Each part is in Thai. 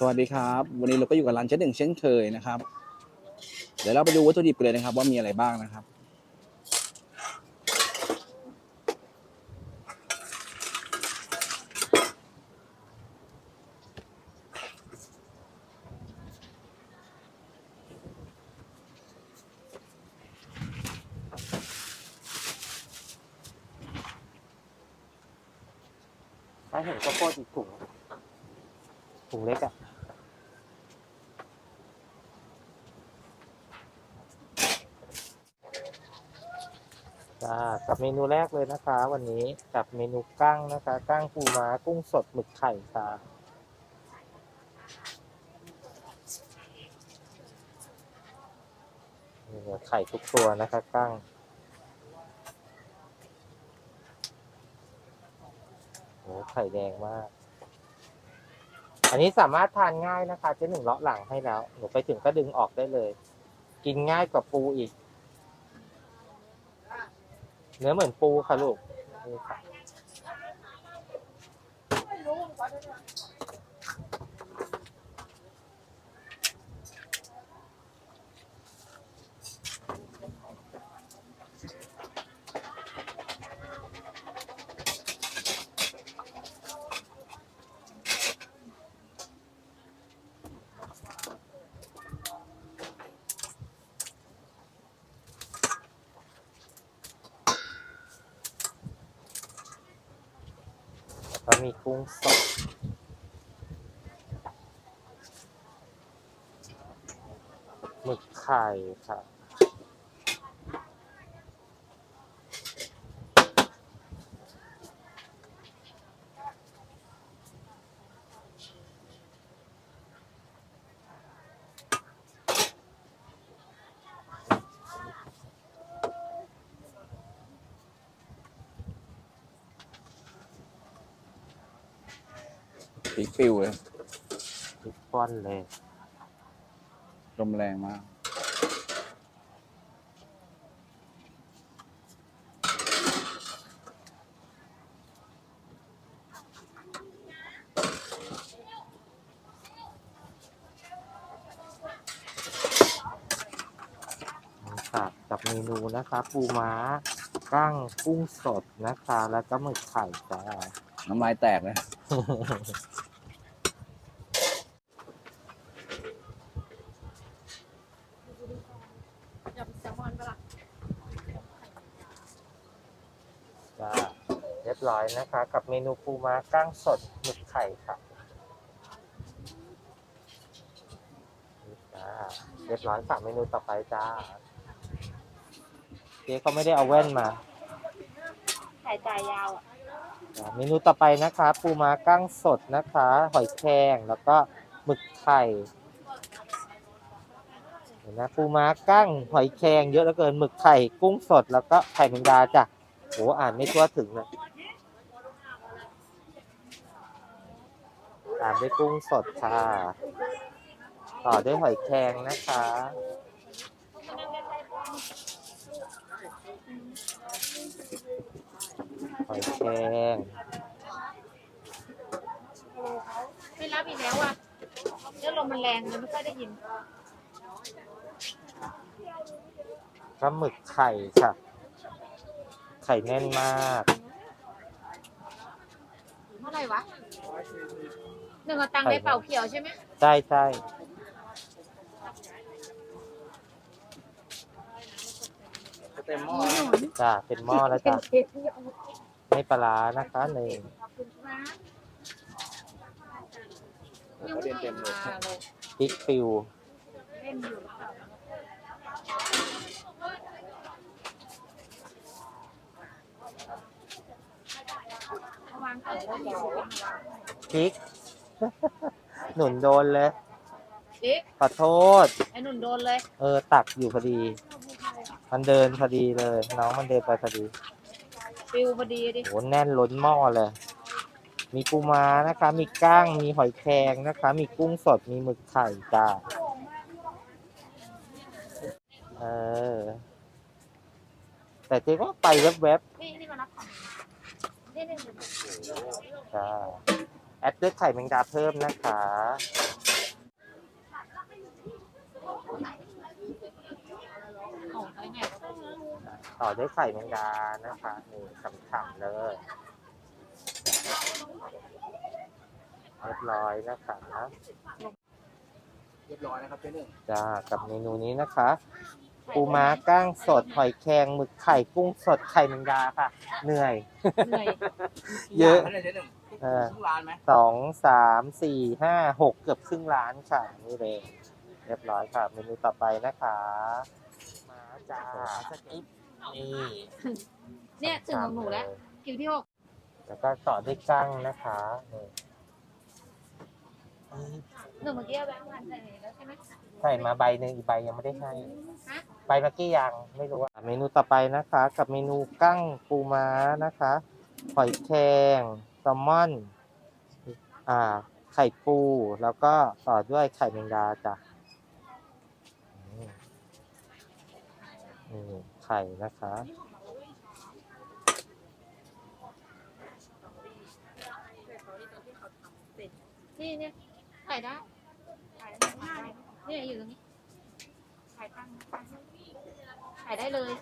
สวัสดีครับ วันนี้เราก็อยู่กับร้านเช่นหนึ่งเช่นเคยนะครับ เดี๋ยวเราไปดูวัตถุดิบกันเลยนะครับ ว่ามีอะไรบ้างนะครับ ถ้าเห็นข้าวโพดอีกถุงถุงเล็กอะจ้ากับเม นูแรกเลยนะคะ วันนี้กับเมนูกั้งนะคะกั้งปูม้ากุ้งสดหมึกไข่ค่ะ ไข่ทุกตัวนะคะกั้งโอ้ไข่แดงมาก อันนี้สามารถทานง่ายนะคะเจ๊หนึ่งเลาะหลังให้แล้ว หนูไปถึงก็ดึงออกได้เลย กินง่ายกว่าปูอีก เนื้อเหมือนปูค่ะลูกนี่ค่ะ ก็มีกุ้งสดหมึกไข่ค่ะ ปีกปิวเลยทุกก้อนเลย ลมแรงมากค่ะกับเมนูนะคะปูม้ากั้งกุ้งสดนะคะ แล้วก็หมึกไข่จ้าน้ำลายแตกเลยยำแซลมอนปะล่ะ จ้าเรียบร้อย นะคะ กับเมนูปูม้ากั้งสดหมึกไข่ค่ะนี่จ้าเรียบร้อยฝากเมนูต่อไปจ้าเจ๊เขาไม่ได้เอาแว่นมาไข่จ่ายยาวอะจ้าเมนูต่อไปนะคะ ปูม้ากั้งสดนะคะ หอยแครงแล้วก็หมึกไข่เห็นนะปูม้ากั้งหอยแครงเยอะเหลือเกินหมึกไข่กุ้งสดแล้วก็ไข่แมงดาจ้ะโหอ่านไม่ทั่วถึงเล ตามด้วยกุ้งสดค่ะ ต่อด้วยหอยแครงนะคะ หอยแครงไม่รับอีกแล้วอะเรื่องลมมันแรงเลยไม่ค่อยได้ยินก็หมึกไข่ค่ะ ไข่แน่นมากเท่าไหร่วะ หนึ่งเอาตังค์ในเป่าเขียวใช่ไหมใช่ใช่เต็มหม้อจ้ะเป็นหม้อแล้วจ้ะเผ็ดๆขอบไม่ปลาร้านะคะหนึ่งคุณครับยังไม่ได้มาเลยพริกปิวเล่นอยู่วางก่อนแล้วเดี๋ยววางพริก หนุนโดนเลยบิ๊กขอโทษ ไอ้หนุ่นโดนเลยเออตักอยู่พอดี มันเดินพอดีเลย น้องมันเดินไปพอดีฟิวพอดีดิ โหแน่นล้นหม้อเลย มีปูม้านะคะ มีก้างมีหอยแครงนะคะ มีกุ้งสดมีหมึกไข่จ้าเออ แต่เจ๊ก็ไปแวบนี่นี่มารับของนี่นี่ๆจ้า แอดด้วยไข่แมงดาเพิ่มนะคะ ต่อด้วยไข่แมงดานะคะนี่ฉ่ำๆเลยเรียบร้อยนะคะเรียบร้อยนะครับเจ๊หนึ่งจ้ากับเมนูนี้นะคะปูม้าก้างสดหอยแครงหมึกไข่กุ้งสดไข่แมงดาค่ะ เหนื่อย เยอะ เจ๊หนึ่งเออทุกร้านไหมสองสามสี่ห้าหกเกือบครึ่งล้านค่ะนี่เลยเรียบร้อยค่ะเมนูต่อไปนะคะ มาจ้านี่เนี่ยถึงของหนูแล้วคิวที่หกแล้วก็ต่อด้วยกั้งนะคะนี่หนูเมื่อกี้เอาแบงค์พันใส่แล้วใช่ไหมใส่มาใบหนึ่งอีกใบยังไม่ได้ให้ฮะใบเมื่อกี้ยังไม่รู้อะเมนูต่อไปนะคะ กับเมนูกั้งปูม้านะคะหอยแครง แซลมอนอ่าไข่ปู แล้วก็ต่อด้วยไข่แมงดาจ้ะอืมนี่ไข่นะคะนี่เนี่ยขายได้ขายได้เนี่ยอยู่ตรงนี้ขายตั้งขายได้เลย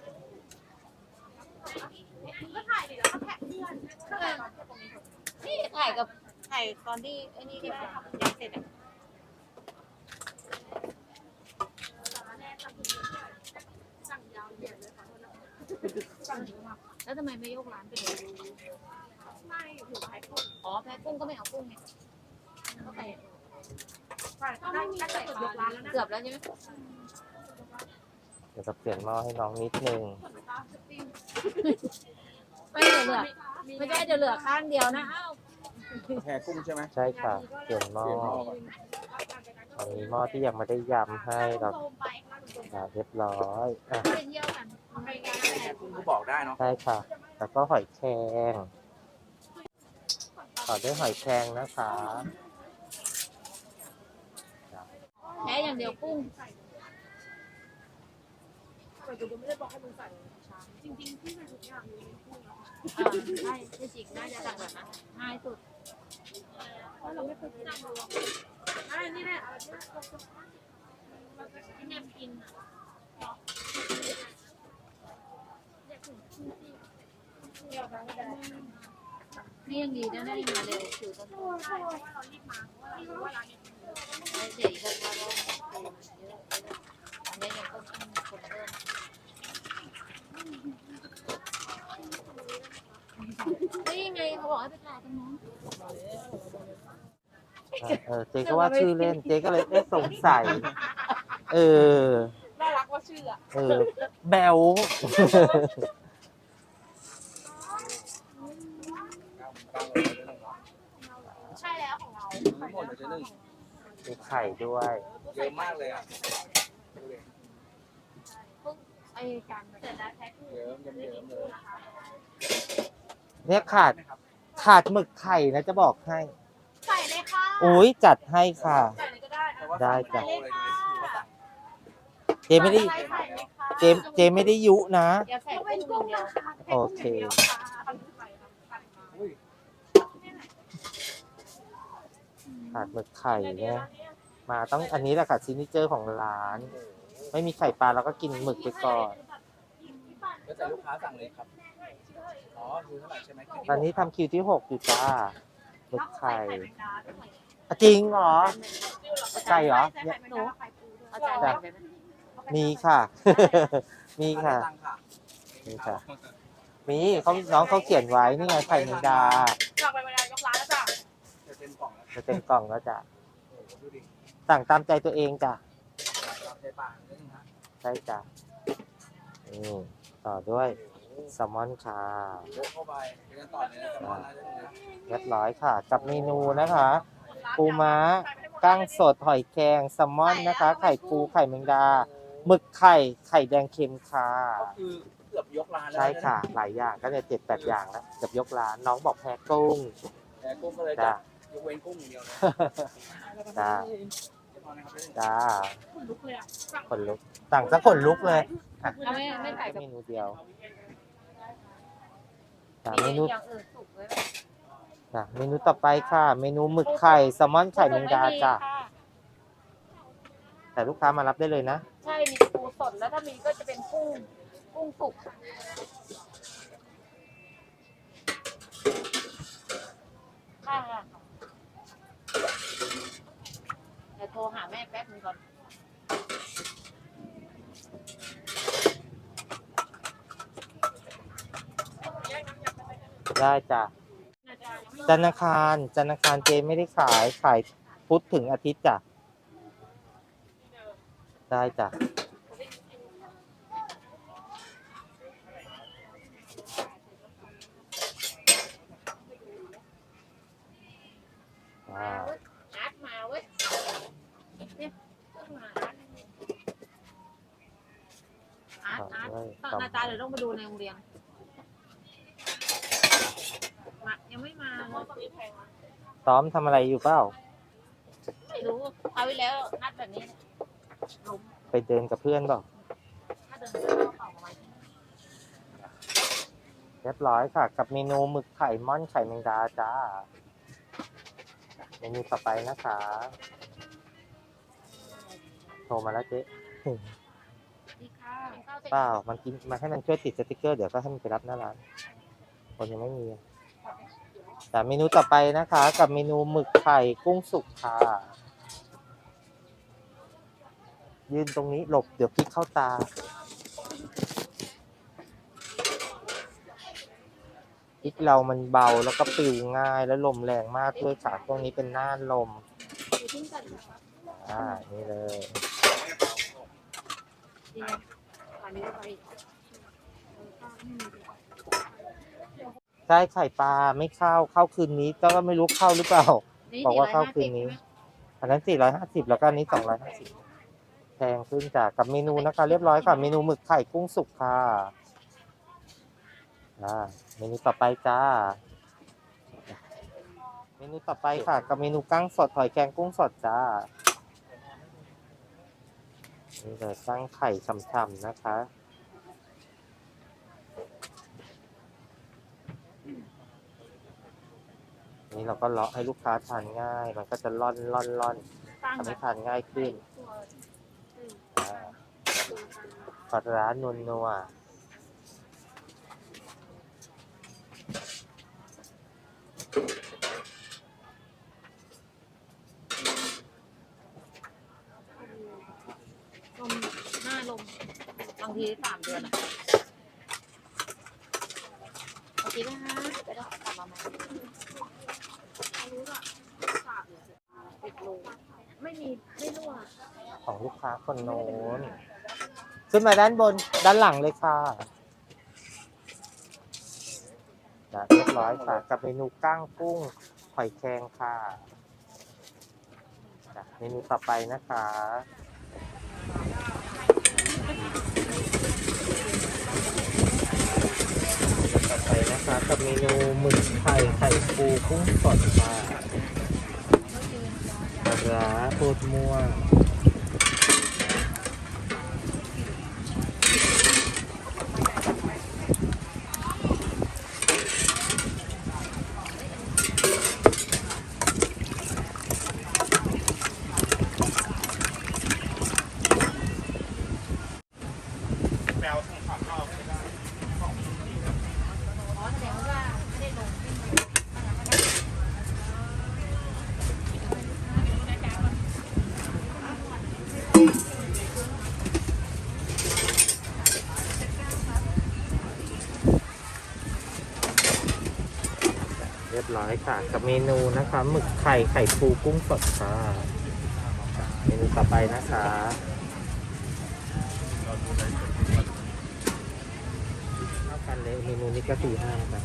ก็ถ่ายดิแล้วก็แท็กเพื่อนนี่ ถ่ายกับถ่ายตอนที่ไอ้นี่ที่แบบยังเสร็จอะแล้วทำไมไม่ยกร้านไปเลยไม่ถือแพ็คกุ้งอ๋อแพ็คกุ้งก็ไม่เอากุ้งไงก็ไปก็ไม่มีเกือบยกร้านแล้วนะเกือบแล้วใช่ไหมเดี๋ยวจะเปลี่ยนหม้อให้น้องนิดนึงไม่เดี๋ยวเหลือไม่ใช่เดี๋ยวเหลือข้างเดียวนะอ้าว แพรกุ้งใช่ไหมใช่ค่ะเปลี่ยนหม้อเปลี่ยนหม้อก่อนอันนี้หม้อที่ยังไม่ได้ยำให้เราอ่าเรียบร้อยอะไปเที่ยวกันแพรกุ้งก็บอกได้เนาะใช่ค่ะ แล้วก็หอยแครงต่อด้วยหอยแครงนะคะแค่อย่างเดียวกุ้งอ่า ใช่ที่จริงน่าจะสั่งแบบนั้นง่ายสุดเราไม่เคยกินรวมอ่านี่แหละที่แนมกินอะนี่ยังดีนะได้มาเร็วคือต้นทุนเดี๋ยวอีกสักพักก็เยอะอันนี้ยังต้องคนเพิ่ม นี่ไงเขาบอกให้ไปถ่ายตรงนู้นอะเออเจ๊ก็ว่าชื่อเล่น เจ๊ก็เลยเอ๊ะสงสัย เออ น่ารักว่าชื่ออะเออ แบวใช่แล้วของเราทั้งหมดเลยเจ๊หนึ่งมีไข่ด้วย เยอะมากเลยอะไอ้การเสร็จแล้วแท็กเยอะเยิ้มเยิ้มเลย เนี่ยขาดขาดหมึกไข่นะจะบอกให้ใส่เลยค่ะอุ้ยจัดให้ค่ะ ใส่เลยก็ได้แต่ว่าได้จ้ะสั่งเลยดูว่าสั่งเจ๊ไม่ได้เจ๊เจ๊ไม่ได้ยุนะ อย่าใส่กุ้งอย่างเดียวโอเคอุ้ยขาดหมึกไข่เนี่ยมาต้องอันนี้แหละค่ะซินิเจอร์ของร้าน ไม่มีไข่ปลาเราก็กินหมึกไปก่อน แล้วแต่ลูกค้าสั่งเลยครับอ๋อ คือเท่าไหร่ใช่ไหมตอนนี้ทำคิวที่หกอยู่จ้าหมึกไข่อะจริงเหรอ ไก่เหรอเนี่ย หนูเอาจานแบ่งไปไหมมีค่ะ มีค่ะตังค่ะมีค่ะ มีเขาน้องเขาเขียนไว้นี่ไงไข่แมงดาหลักไปเวลายกร้านแล้วจ้ะจะเต็มกล่องแล้วจะเต็มกล่องแล้วจ้ะโอ้โหดูดิสั่งตามใจตัวเองจ้ะตามใจปากนิดนึงฮะใช่จ้ะนี่ต่อด้วย แซลมอนค่ะโยกเข้าไปเดี๋ยวกันต่อเลยนะจะมาแล้วเจ๊หนึ่งนะเรียบร้อยค่ะ กับเมนูนะคะปูม้ากั้งสดหอยแครงแซลมอนนะคะ ไข่ปูไข่แมงดาหมึกไข่ไข่แดงเค็มค่ะก็คือเกือบยกร้านแล้วใช่ค่ะ หลายอย่างก็เนี่ยเจ็ดแปดอย่างแล้วเกือบยกร้านน้องบอกแพ้กุ้งแต่กุ้งก็เลยจ้ะจะยกเว้นกุ้งอย่างเดียวนะจ้าเรียบร้อยนะครับเจ๊หนึ่งจ้าลุกเลยอะขนลุกสั่งสักขนลุกเลยอะเราไม่ไม่ใส่กับ เมนูเดียว จ้ะเมมีนูอย่างอื่นสุกไว้ไหมจ้ะเมนูต่อไปค่ะ เมนูหมึกไข่แซลมอนไข่แมงดาจ้ะแต่ลูกค้ามารับได้เลยนะ ใช่ มีปูสดแล้วถ้ามีก็จะเป็นกุ้ง กุ้งสุก ค่ะเดี๋ยวโทรหาแม่แป๊บนึงก่อน ได้จ้ะจันทร์อังคารจันทร์อังคารเจไม่ได้ขายขายพุธถึงอาทิตย์จ้ะได้จ้ะอ่าอาร์ตมาเว้ยเนี่ยเพิ่งมาอาร์ตอาร์ตอาร์ตต่อตอนด้วยอาจารย์เดี๋ยวต้องไปดูในโรงเรียนมา ยังไม่มาเลยซ้อมทำอะไรอยู่เปล่า ไม่รู้เอาไว้แล้วนัดแบบนี้ล้มไปเดินกับเพื่อนเปล่าถ้าเดินไปเข้าเข่าประมาณนี้เรียบร้อยค่ะ กับเมนูหมึกไข่ม่อนไข่แมงดาจ้า เมนูต่อไปนะคะ โทรมาแล้วเจ๊ดีค่ะข้าวเสร็จเปล่า มันกินมาให้มันช่วยติดสติกเกอร์ เดี๋ยวก็ให้มันไปรับหน้าร้าน คนยังไม่มี แต่เมนูต่อไปนะคะ กับเมนูหมึกไข่กุ้งสุกค่ะ ยืนตรงนี้หลบเดี๋ยวพิกเข้าตา พริกเรามันเบาแล้วก็ปลิวง่ายแล้วลมแรงมากด้วยค่ะช่วงนี้เป็นหน้าลมอยู่ที่กันนะคะอ่านี่เลยอ ไปอีกเออข้าวไม่มีเลยใช่ไข่ปลาไม่เข้าเข้าคืนนี้ก็ไม่รู้เข้าหรือเปล่านี่บอกว่า450เข้าคืนนี้ใช่ไหมอันนั้น450แล้วก็อันนี้250แพงขึ้นจากกับเมนูนะคะ เรียบร้อยค่ะ เมนูหมึกไข่กุ้งสุกค่ะอ่าเมนูต่อไปจ้า เมนูต่อไปค่ะ กับเมนูกั้งสดหอยแครงกุ้งสดจ้านี่เลยกั้งไข่ฉ่ำๆนะคะ นี่เราก็เลาะให้ลูกค้าทานง่าย มันก็จะล่อนล่อนล่อนตั้งทำแบให้บทานง่ายขึ้นอ่าปลาร้านวลนัวลมหน้าลมบางทีสามเดือนอะโอเคนะคะไปแล้วกลับมาใหม่รู้ละสามเดือนปิดโลไม่มีไม่รั่ว ของลูกค้าคนโน้นขึ้นมาด้านบนด้านหลังเลยค่ะจ้ะเรียบร้อยค่ะ กับเมนูก้างกุ้งหอยแครงค่ะจ้ะเมนูต่อไปนะคะต่อไปนะคะ กับเมนูหมึกไข่ไข่ปูกุ้งสดค่ะปลาร้าโคตรม่วง อ๋อแสดงว่าไม่ได้ลง เรียบร้อยค่ะ กับเมนูนะคะหมึกไข่ไข่ปูกุ้งสดค่ะ เมนูต่อไปนะคะเท่ากันเลยเมนูนี้ก็สี่ห้าครับ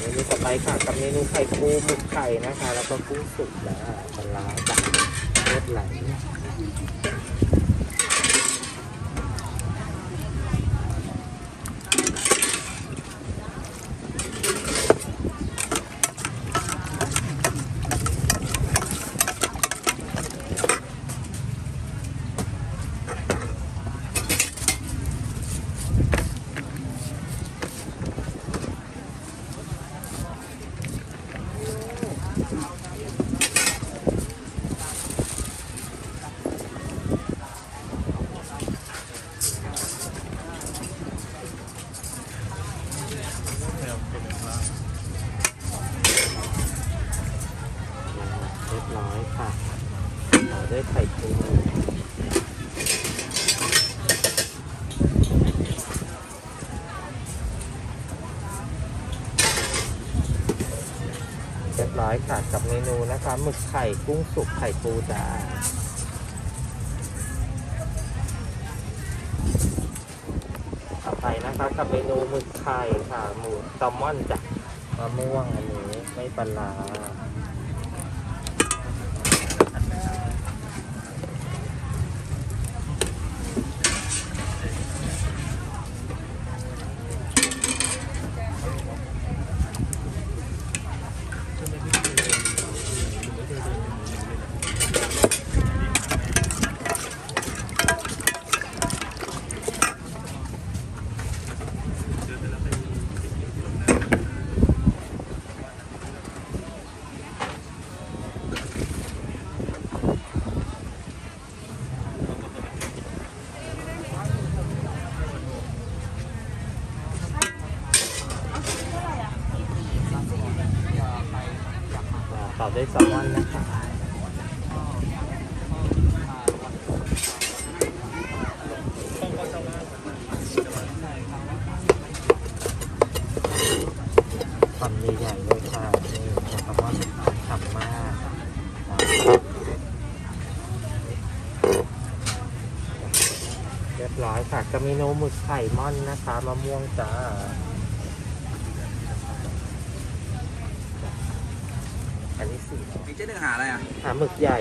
เมนูต่อไปค่ะ กับเมนูไข่ปูหมึกไข่นะคะ แล้วก็กุ้งสุกและปลาร้าจากเลือดไหล เด้วยไข่ปูเรียบร้อย ค่ะกับเมนูนะคะหมึกไข่กุ้งสุกไข่ปูจ้าต่อไปนะคะกับเมนูหมึกไข่ค่ะหมูแซลมอนจ้ะมะม่วงอันนี้ไม่ปลาร้าต่อด้วยแซลมอนนะคะความใหญ่ๆเลยค่ะนี่แซลมอนฉ่ำมากเรียบร้อยค่ะกับเมนูหมึกไข่ม่อนนะคะมะม่วงจ้า อันนี้สี่ร้อย มี เจ๊หนึ่งหาอะไรอะ หาหมึกใหญ่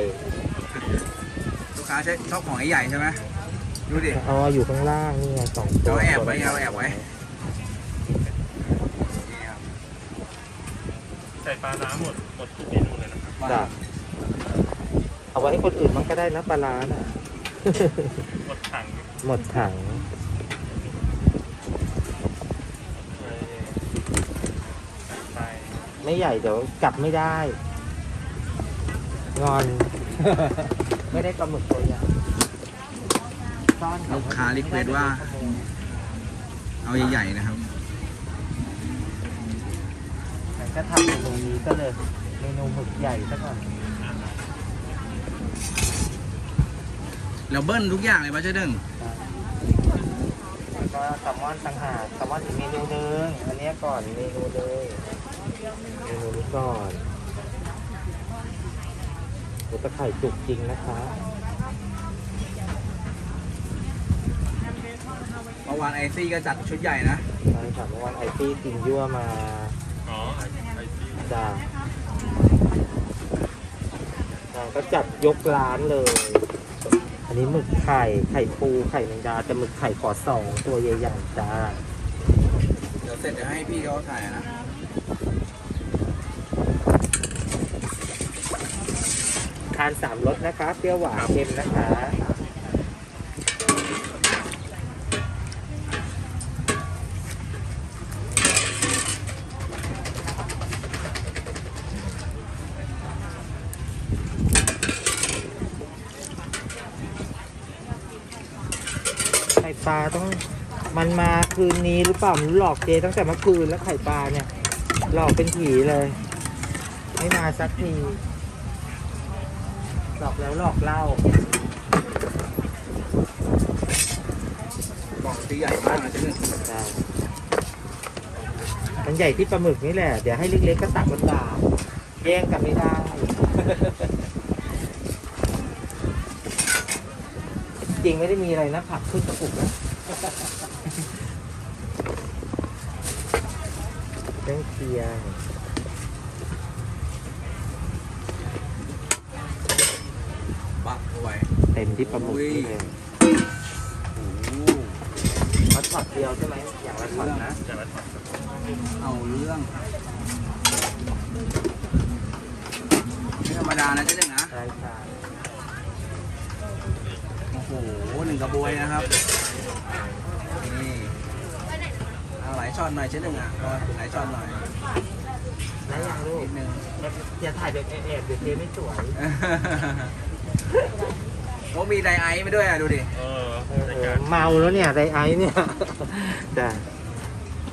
ลูกค้าใช้ชอบของใหญ่ๆใช่ไหมดูดิอ๋ออยู่ข้างล่างนี่ไงสองตัวเราแอบไว้ไงเราแอบไว้นี่ครับใส่ปลาน้ำหมดหมดทุกเมนูเลยนะครับจ้ะเอาไว้ให้คนอื่นมันก็ได้นะปลาร้าน่ะ หมดถังหมดถังไปไม่ใหญ่เดี๋ยวกลับไม่ได้ งอน ไม่ได้ปลาหมึกตัวใหญ่ซ่อนกับลูกค้ารีเควสว่า เอาใหญ่ๆนะครับฉันก็ทำเมนูนี้ก็เลยเมนูหมึกใหญ่ซะก่อนแล้วเบิ้ลทุกอย่างเลยป่ะเจ๊หนึ่งแล้วก็แซลมอนต่างหากแซลมอนอีกเมนูหนึงอันเนี้ยก่อนเมนูเลยเมนูนี้ก่อน เดี๋ยวจะไข่จุกจริงนะคะเมื่อวานไอซี่ก็จัดชุดใหญ่นะใช่ค่ะเมื่อวานไอซี่กินยั่วมาอ๋อไอไอซีจ้าจ้าก็จัดยกร้านเลย อันนี้หมึกไข่ ไข่ปู ไข่แมงดาแต่หมึกไข่ขอสองตัวใหญ่ๆจ้า เดี๋ยวเสร็จเดี๋ยวให้พี่เขาถ่ายนะ ทานสามรสนะคะเปรี้ยวหวานเค็มนะคะไข่ปลาต้องมันมาคืนนี้หรือเปล่ามันหลอกเจตั้งแต่เมื่อคืนแล้วไข่ปลาเนี่ย หลอกเป็นผีเลย ไม่มาสักที หลอกแล้วหลอกเล่าบอกตีใหญ่มากนะเจ๊หนึ่งได้มันใหญ่ที่ปลาหมึกนี่แหละ เดี๋ยวให้เล็กๆก็ตักบนบ่าแย่งกันไม่ได้จริงไม่ได้มีอะไรนะผักขึ้นกระปุกนะเครื่องเคียง ปักเอาไว้ เต็ม ที่ปลาหมึกนี่เลยโอ้โหเอาช็อตเดียวใช่ไหมอย่างละช็อตนะจะมาถอดครับเอาเรื่องไม่ธรรมดานะเจ๊หนึ่งนะใช่ค่ะโอ้โหหนึ่งกระบวยนะครับนี่เอาหลายช็อตหน่อยเจ๊หนึ่งอะเอาหลายช็อตหน่อยแล้วยังลูนิกดนึงอย่าถ่ายแบบแอบๆเดี๋ยวเทไม่สวย โอ้มีไดไอซ์มาด้วยอะดูดิ เออเอรายอการเมาแล้วเนี่ยไดไอซ์เนี่ย จ้ะ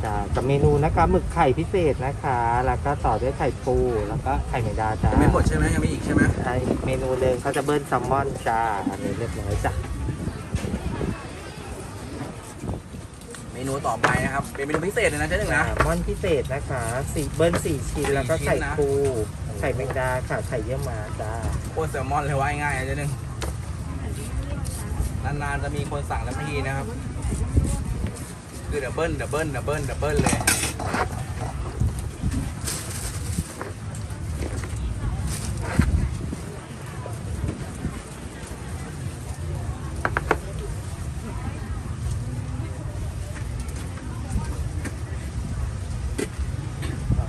จ้ากับเมนูนะคะหมึกไข่พิเศษนะคะ แล้วก็ต่อด้วยไข่ปู แล้วก็ไข่แมงดาจ้ายังไม่หมดใช่ไหมยังมีอีกใช่ไหมใช่อีกเมนูหนึ่งเขาจะเบิ้ลแซลมอนจ้าอันนี้เรียบร้อยจ้ะเมนูต่อไปนะครับเป็นเมนูพิเศษเลยนะเจ๊หนึ่งนะ แซลมอนพิเศษนะคะสี่เบิ้ลสี่ชิ้น แล้วก็สี่ชิ้นไข่นะปู ไข่แมงดาค่ะ ไข่เยี่ยวม้าจ้า โคตรแซลมอนเลยว่าง่ายๆนะเจ๊หนึ่ง นานๆจะมีคนสั่งทันทีนะครับ คือดับเบิลดับเบิลดับเบิลดับเบิลเลย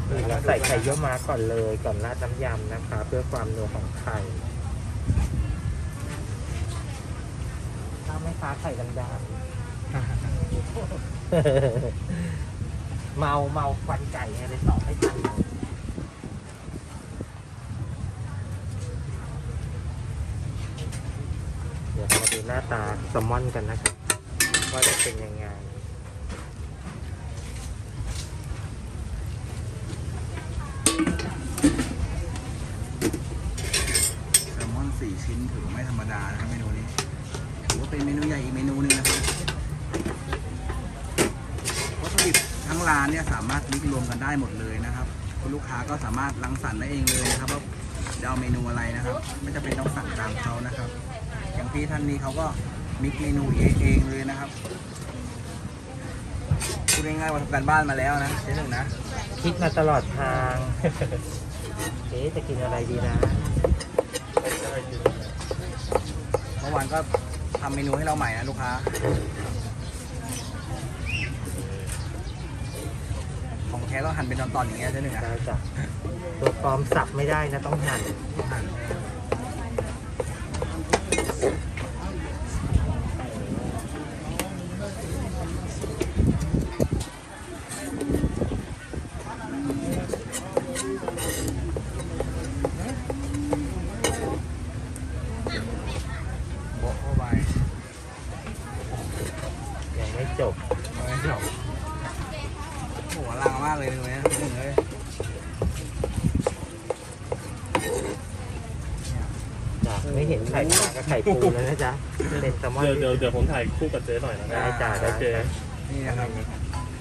คือเราใส่ไข่เยี่ยวม้าก่อนเลยก่อนราดน้ำยำนะคะ เพื่อความนัวของไข่ถ้าไม่ ค้าไข่ดำๆเมาเมาควันไก่ไงเลยตอบไม่ทันเดี๋ยวเรามาดูหน้าตาแซลมอนกันนะครับ ว่าจะเป็นยังไงแซลมอนสี่ชิ้นถือว่าไม่ธรรมดานะครับเมนูนี้ถือว่า เป็นเมนูใหญ่อีกเมนูหนึงนะครับวัตถุดิบทั้งร้านเนี่ยสามารถมิกซ์รวมกันได้หมดเลยนะครับคุณลูกค้าก็สามารถรังสรรค์ได้เองเลยนะครับว่าจะเอาเมนูอะไรนะครับ ไม่จำเป็นต้องสั่งตามเขานะครับ อย่างพี่ท่านนี้เขาก็มิกซ์เมนูเองเองเลยนะครับพูดง่ายๆว่าทำการบ้านมาแล้วนะเจ๊หนึ่งนะคิดมาตลอดทางเอ๊ะจะกินอะไรดีนะเมื่อวานก็ ทำเมนูให้เราใหม่นะลูกค้าของแท้ต้องหั่นเป็นตอนๆอย่างเงี้ยเจ๊หนึ่งนะได้จ้ะตัวปลอมสับไม่ได้นะต้องหั่นหั่นโบ๊ะเข้าไป ยังไม่จบ เอาไว้เดี๋ยวโอ้โหอลังมากเลยตรงนี้เจ๊หนึ่งเลย จ้ะไม่เห็นไข่ปลากับไข่ปูเลยนะจ๊ะเป็นแซลมอนเดี๋ยวเดี๋ยวเดี๋ยวผมถ่ายคู่กับเจ๊หน่อยนะได้จ้ะได้โอเคนี่นะครับ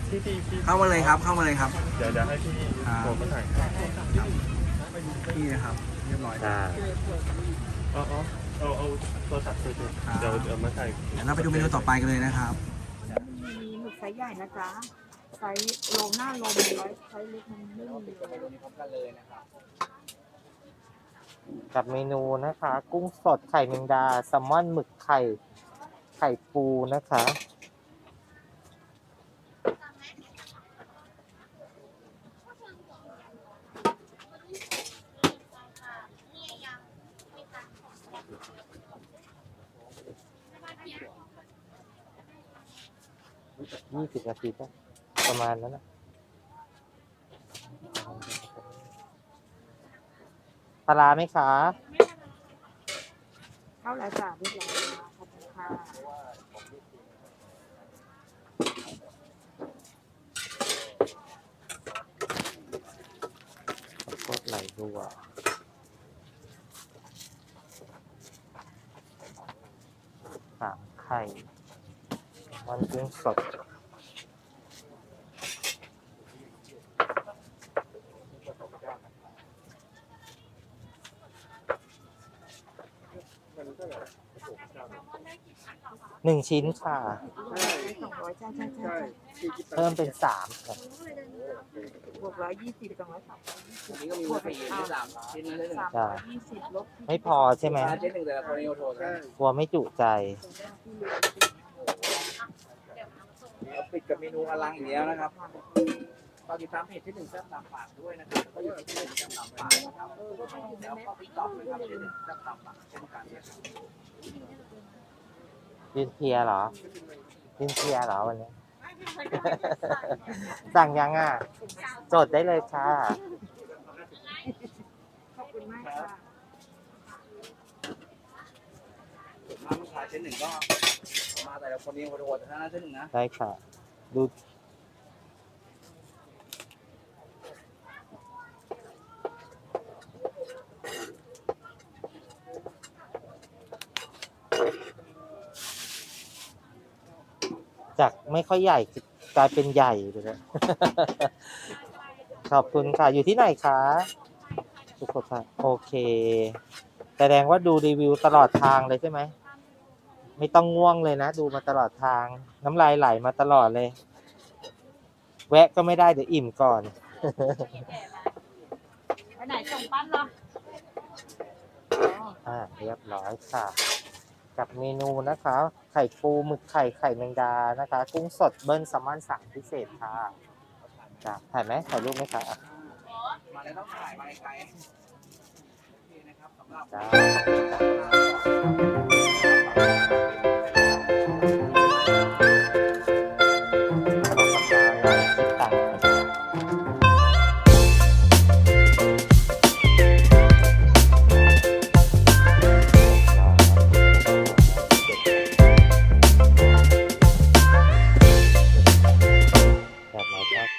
พี่พี่พี่เข้ามาเลยครับเข้ามาเลยครับ เดี๋ยวเดี๋ยวให้พี่อ่าโทรมาถ่ายนี่นะครับเรียบร้อยจ้ะอ๋ออ๋อเอาเอาโทรศัพท์ไปดูครับเดี๋ยวเดี๋ยวมาถ่ายเดี๋ยวเราไปดูเมนูต่อไปกันเลยนะครับมีหมึกไซส์ใหญ่นะจ๊ะไซส์โลหน้าลมร้อยไซส์เล็กมันไม่มีเลยเมนูนี้พร้อม กับกับเมนูนะคะ กุ้งสดไข่แมงดาแซลมอนหมึกไข่ไข่ปูนะคะ ยี่สิบนาทีก็ประมาณนั้นนะ ปลาร้าไหมคะ เข้าแล้วจ้ะเรียบร้อยค่ะขอบคุณค่ะโคตรไหลรัวสามไข่ มันกุ้งสด หนึ่งชิ้นค่ะ สองร้อยจ้าจ้าจ้าเพิ่มเป็นสามค่ะบวกร้อยยี่สิบสองร้อยสามอันนี้ก็มีมาฟรีที่สามชิ้นนะเจ๊หนึ่งสามร้อยยี่สิบลบไม่พอใช่ไหมเจ๊หนึ่งแต่ละคนนี่โอโทษนะกลัวไม่จุใจเราปิดกับเมนูอลังอีกแล้วนะครับตอนติดตามเพจที่หนึ่งแซ่บตามปากด้วยนะครับ ก็อยู่ที่หนึ่งแซ่บตามปากนะครับแล้วก็ติ๊กต็อกนะครับที่หนึ่งแซ่บตามปากเช่นกันนะครับ ยืนเพลียเหรอยืนเพลียเหรอวันนี้ สั่งยังอะ จดได้เลยค่ะ ขอบคุณมากค่ะส่วนมากลูกค้าเช่นหนึ่งก็ มาแต่ละคนนี่โหดๆทั้งนั้นเช่นหนึ่งนะ ได้ค่ะ ดู จากไม่ค่อยใหญ่กลายเป็นใหญ่ไปเลยขอบคุณค่ะ อยู่ที่ไหนคะสุโขทัยโอเค แสดงว่าดูรีวิวตลอดทางเลยใช่ไหม ไม่ต้องง่วงเลยนะ ดูมาตลอดทาง น้ำลายไหลมาตลอดเลย แวะก็ไม่ได้เดี๋ยวอิ่มก่อนไปไหนส่งปั้นเหรออ่าเรียบร้อยค่ะ กับเมนูนะคะ ไข่ปูหมึกไข่ไข่แมงดานะคะ กุ้งสดเบิ้ลแซลมอนสั่งพิเศษค่ะจ้ะถ่ายไหมถ่ายรูปไหมคะอะมาแล้วต้องถ่ายมาไกลๆโอเคนะครับสำหรับจ้า